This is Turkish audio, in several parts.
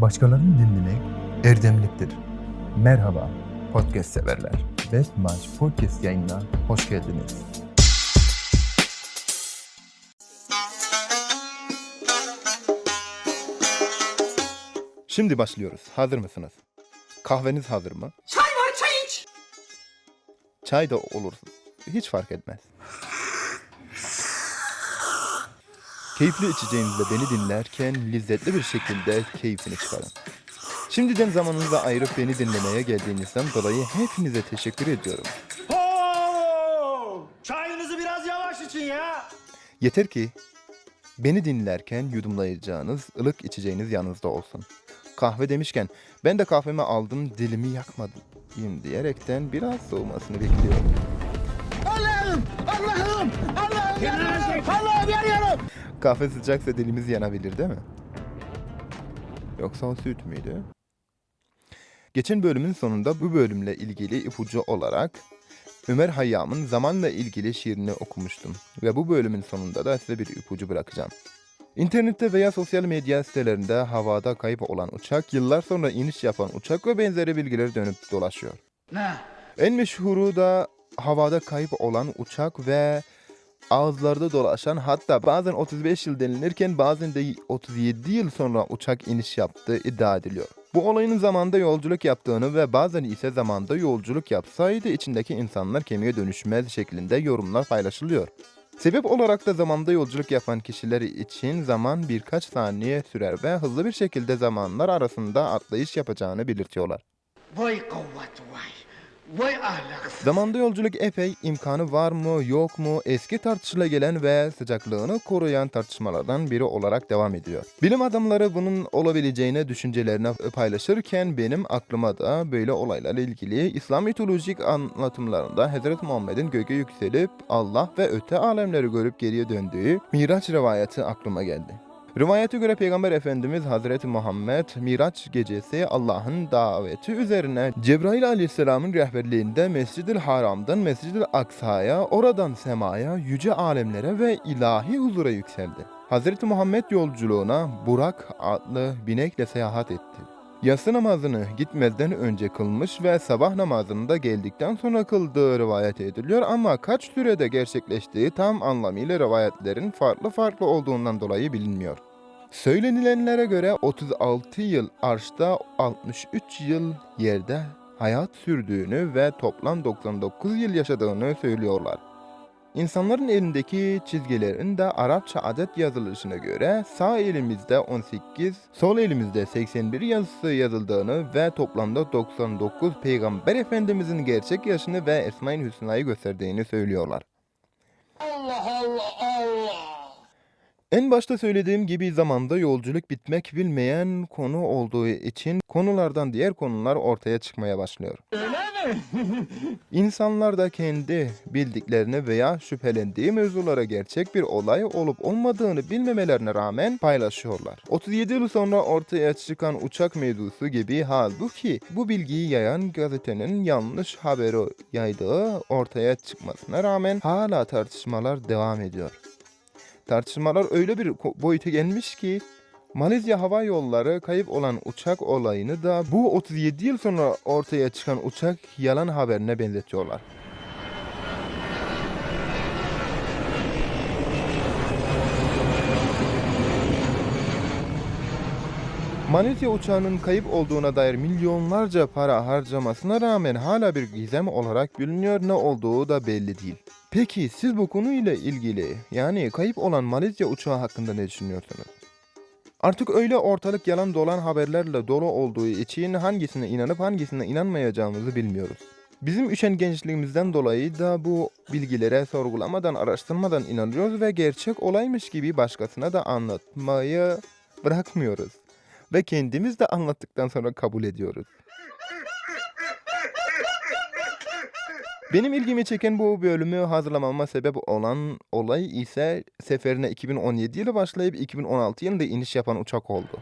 Başkalarını dinlemek erdemliktir. Merhaba podcast severler. Best Match Podcast yayınına hoş geldiniz. Şimdi başlıyoruz. Hazır mısınız? Kahveniz hazır mı? Çay var çay iç. Çay da olur. Hiç fark etmez. Keyifli içeceğinizle beni dinlerken lezzetli bir şekilde keyfini çıkarın. Şimdiden zamanınızı ayırıp beni dinlemeye geldiğinizden dolayı hepinize teşekkür ediyorum. Oo! Çayınızı biraz yavaş için ya. Yeter ki beni dinlerken yudumlayacağınız ılık içeceğiniz yanınızda olsun. Kahve demişken ben de kahvemi aldım dilimi yakmadım diyerekten biraz soğumasını bekliyorum. Allah'ım! Allah'ım! Allah'ım! Allah'ım! Kahve sıcaksa dilimiz yanabilir değil mi? Yoksa o süt müydü? Geçen bölümün sonunda bu bölümle ilgili ipucu olarak Ömer Hayyam'ın zamanla ilgili şiirini okumuştum. Ve bu bölümün sonunda da size bir ipucu bırakacağım. İnternette veya sosyal medya sitelerinde havada kayıp olan uçak, yıllar sonra iniş yapan uçak ve benzeri bilgiler dönüp dolaşıyor. Ne? En meşhuru da havada kayıp olan uçak ve ağızlarda dolaşan hatta bazen 35 yıl denilirken bazen de 37 yıl sonra uçak iniş yaptığı iddia ediliyor. Bu olayın zamanda yolculuk yaptığını ve bazen ise zamanda yolculuk yapsaydı içindeki insanlar kemiğe dönüşmez şeklinde yorumlar paylaşılıyor. Sebep olarak da zamanda yolculuk yapan kişiler için zaman birkaç saniye sürer ve hızlı bir şekilde zamanlar arasında atlayış yapacağını belirtiyorlar. Vay kuvvet vay. Vay ahlaksız. Zamanda yolculuk epey imkanı var mı yok mu eski tartışıla gelen ve sıcaklığını koruyan tartışmalardan biri olarak devam ediyor. Bilim adamları bunun olabileceğine düşüncelerini paylaşırken benim aklıma da böyle olaylarla ilgili İslam mitolojik anlatımlarında Hz. Muhammed'in göğe yükselip Allah ve öte alemleri görüp geriye döndüğü Miraç rivayeti aklıma geldi. Rivayete göre Peygamber Efendimiz Hazreti Muhammed Miraç gecesi Allah'ın daveti üzerine Cebrail aleyhisselamın rehberliğinde Mescid-i Haram'dan Mescid-i Aksa'ya, oradan semaya, yüce alemlere ve ilahi huzura yükseldi. Hazreti Muhammed yolculuğuna Burak adlı binekle seyahat etti. Yatsı namazını gitmeden önce kılmış ve sabah namazını da geldikten sonra kıldığı rivayet ediliyor ama kaç sürede gerçekleştiği tam anlamıyla rivayetlerin farklı farklı olduğundan dolayı bilinmiyor. Söylenilenlere göre 36 yıl arşta 63 yıl yerde hayat sürdüğünü ve toplam 99 yıl yaşadığını söylüyorlar. İnsanların elindeki çizgilerin de Arapça adet yazılışına göre sağ elimizde 18, sol elimizde 81 yazısı yazıldığını ve toplamda 99 Peygamber Efendimizin gerçek yaşını ve Esma-i Hüsna'yı gösterdiğini söylüyorlar. Allah Allah Allah. En başta söylediğim gibi zamanda yolculuk bitmek bilmeyen konu olduğu için konulardan diğer konular ortaya çıkmaya başlıyor. Öyle? İnsanlar da kendi bildiklerini veya şüphelendiği mevzulara gerçek bir olay olup olmadığını bilmemelerine rağmen paylaşıyorlar. 37 yıl sonra ortaya çıkan uçak mevzusu gibi halbuki bu bilgiyi yayan gazetenin yanlış haberi yaydığı ortaya çıkmasına rağmen hala tartışmalar devam ediyor. Tartışmalar öyle bir boyuta gelmiş ki Malezya Hava Yolları kayıp olan uçak olayını da bu 37 yıl sonra ortaya çıkan uçak yalan haberine benzetiyorlar. Malezya uçağının kayıp olduğuna dair milyonlarca para harcamasına rağmen hala bir gizem olarak biliniyor ne olduğu da belli değil. Peki siz bu konuyla ilgili yani kayıp olan Malezya uçağı hakkında ne düşünüyorsunuz? Artık öyle ortalık yalan dolan haberlerle dolu olduğu için hangisine inanıp hangisine inanmayacağımızı bilmiyoruz. Bizim üşen gençliğimizden dolayı da bu bilgilere sorgulamadan, araştırmadan inanıyoruz ve gerçek olaymış gibi başkasına da anlatmayı bırakmıyoruz. Ve kendimiz de anlattıktan sonra kabul ediyoruz. Benim ilgimi çeken bu bölümü hazırlamama sebep olan olay ise seferine 2017 yılı başlayıp 2016 yılında iniş yapan uçak oldu.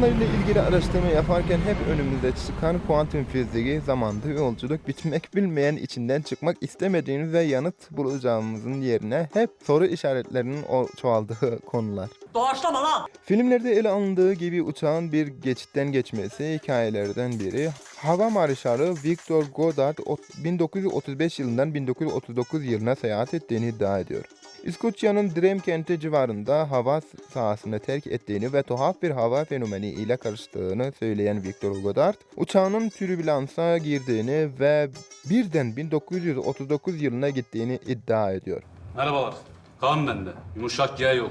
Konularla ilgili araştırma yaparken hep önümüze çıkan kuantum fiziği, zamanda yolculuk, bitmek bilmeyen, içinden çıkmak istemediğimiz ve yanıt bulacağımızın yerine hep soru işaretlerinin çoğaldığı konular. Doğaçlama lan. Filmlerde ele alındığı gibi uçağın bir geçitten geçmesi hikayelerden biri. Hava Marşalı Victor Goddard ot- 1935 yılından 1939 yılına seyahat ettiğini iddia ediyor. İskoçya'nın Drem kenti civarında hava sahasını terk ettiğini ve tuhaf bir hava fenomeni ile karıştığını söyleyen Victor Goddard, uçağının türbülansa girdiğini ve birden 1939 yılına gittiğini iddia ediyor. Merhabalar. Kaan bende. Yumuşak G yok.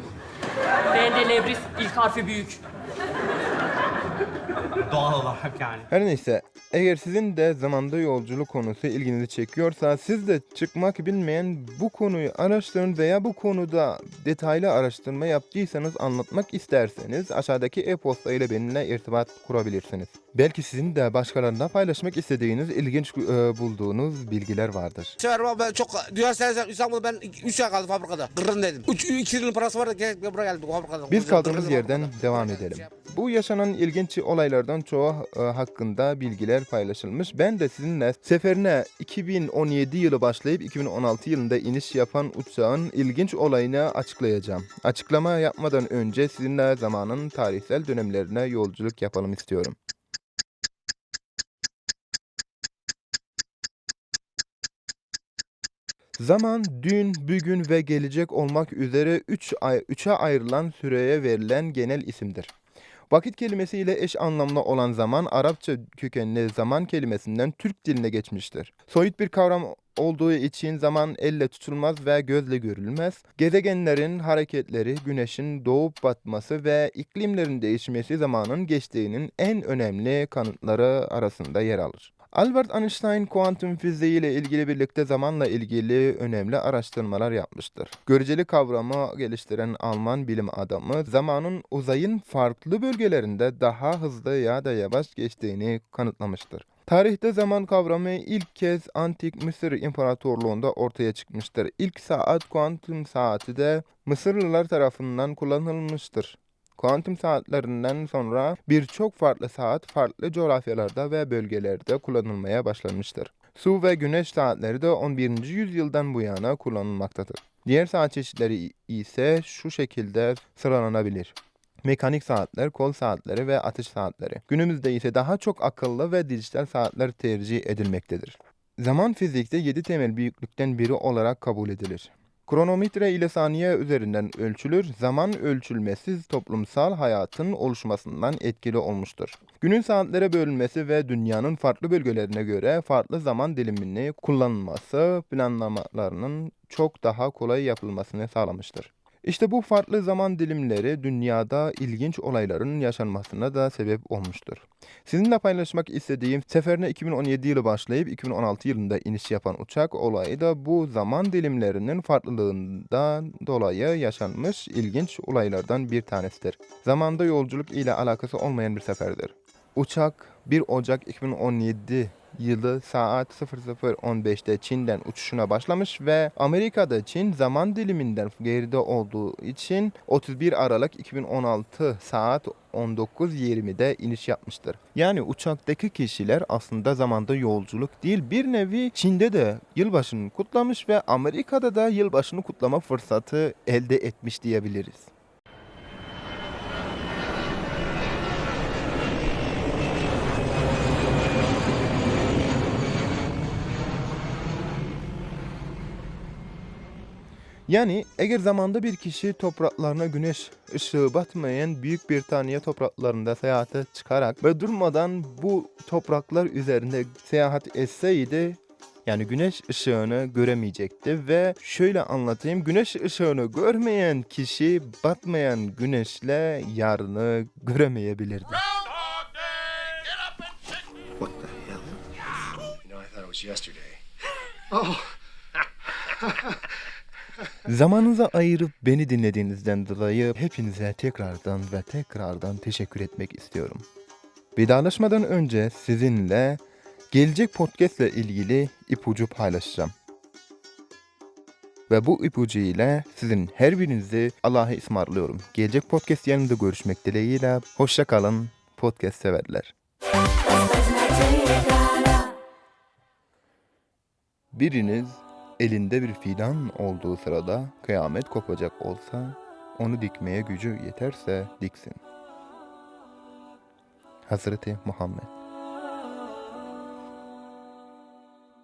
Ben de Lebris ilk harfi büyük. Doğal olarak yani. Her neyse, eğer sizin de zamanda yolculuk konusu ilginizi çekiyorsa siz de çıkmak bilmeyen bu konuyu araştırın veya bu konuda detaylı araştırma yaptıysanız anlatmak isterseniz aşağıdaki e-posta ile benimle irtibat kurabilirsiniz. Belki sizin de başkalarına paylaşmak istediğiniz ilginç e, bulduğunuz bilgiler vardır. sefer baba ben çok dünya serisi İstanbul'da ben 3 ay kaldım fabrikada. Kırın dedim. 3 2 yılın parası var da buraya geldik fabrikada. Biz kaldığımız yerden fabrikada. devam edelim. Bu yaşanan ilginç olaylardan çoğu e, hakkında bilgiler paylaşılmış. Ben de sizinle seferine 2017 yılı başlayıp 2016 yılında iniş yapan uçağın ilginç olayını açıklayacağım. Açıklama yapmadan önce sizinle zamanın tarihsel dönemlerine yolculuk yapalım istiyorum. Zaman dün, bugün ve gelecek olmak üzere 3 ay 3'e ayrılan süreye verilen genel isimdir. Vakit kelimesiyle eş anlamlı olan zaman Arapça kökenli zaman kelimesinden Türk diline geçmiştir. Soyut bir kavram olduğu için zaman elle tutulmaz ve gözle görülmez. Gezegenlerin hareketleri, güneşin doğup batması ve iklimlerin değişmesi zamanın geçtiğinin en önemli kanıtları arasında yer alır. Albert Einstein kuantum fiziği ile ilgili birlikte zamanla ilgili önemli araştırmalar yapmıştır. Göreceli kavramı geliştiren Alman bilim adamı zamanın uzayın farklı bölgelerinde daha hızlı ya da yavaş geçtiğini kanıtlamıştır. Tarihte zaman kavramı ilk kez Antik Mısır İmparatorluğu'nda ortaya çıkmıştır. İlk saat kuantum saati de Mısırlılar tarafından kullanılmıştır. Kuantum saatlerinden sonra birçok farklı saat farklı coğrafyalarda ve bölgelerde kullanılmaya başlanmıştır. Su ve güneş saatleri de 11. yüzyıldan bu yana kullanılmaktadır. Diğer saat çeşitleri ise şu şekilde sıralanabilir. Mekanik saatler, kol saatleri ve atış saatleri. Günümüzde ise daha çok akıllı ve dijital saatler tercih edilmektedir. Zaman fizikte 7 temel büyüklükten biri olarak kabul edilir. Kronometre ile saniye üzerinden ölçülür, zaman ölçülmesi toplumsal hayatın oluşmasından etkili olmuştur. Günün saatlere bölünmesi ve dünyanın farklı bölgelerine göre farklı zaman dilimini kullanılması planlamalarının çok daha kolay yapılmasını sağlamıştır. İşte bu farklı zaman dilimleri dünyada ilginç olayların yaşanmasına da sebep olmuştur. Sizinle paylaşmak istediğim seferine 2017 yılı başlayıp 2016 yılında iniş yapan uçak olayı da bu zaman dilimlerinin farklılığından dolayı yaşanmış ilginç olaylardan bir tanesidir. Zamanda yolculuk ile alakası olmayan bir seferdir. Uçak 1 Ocak 2017 yılı saat 00.15'te Çin'den uçuşuna başlamış ve Amerika'da Çin zaman diliminden geride olduğu için 31 Aralık 2016 saat 19.20'de iniş yapmıştır. Yani uçaktaki kişiler aslında zamanda yolculuk değil bir nevi Çin'de de yılbaşını kutlamış ve Amerika'da da yılbaşını kutlama fırsatı elde etmiş diyebiliriz. Yani eğer zamanda bir kişi topraklarına güneş ışığı batmayan büyük bir taniye topraklarında seyahate çıkarak ve durmadan bu topraklar üzerinde seyahat etseydi yani güneş ışığını göremeyecekti ve şöyle anlatayım güneş ışığını görmeyen kişi batmayan güneşle yarını göremeyebilirdi. What the hell? You know, I thought it was yesterday. Zamanınızı ayırıp beni dinlediğinizden dolayı hepinize tekrardan ve tekrardan teşekkür etmek istiyorum. Vedalaşmadan önce sizinle gelecek podcast ile ilgili ipucu paylaşacağım. Ve bu ipucu ile sizin her birinizi Allah'a ısmarlıyorum. Gelecek podcast yanında görüşmek dileğiyle. Hoşça kalın podcast severler. Biriniz elinde bir fidan olduğu sırada kıyamet kopacak olsa onu dikmeye gücü yeterse diksin. Hazreti Muhammed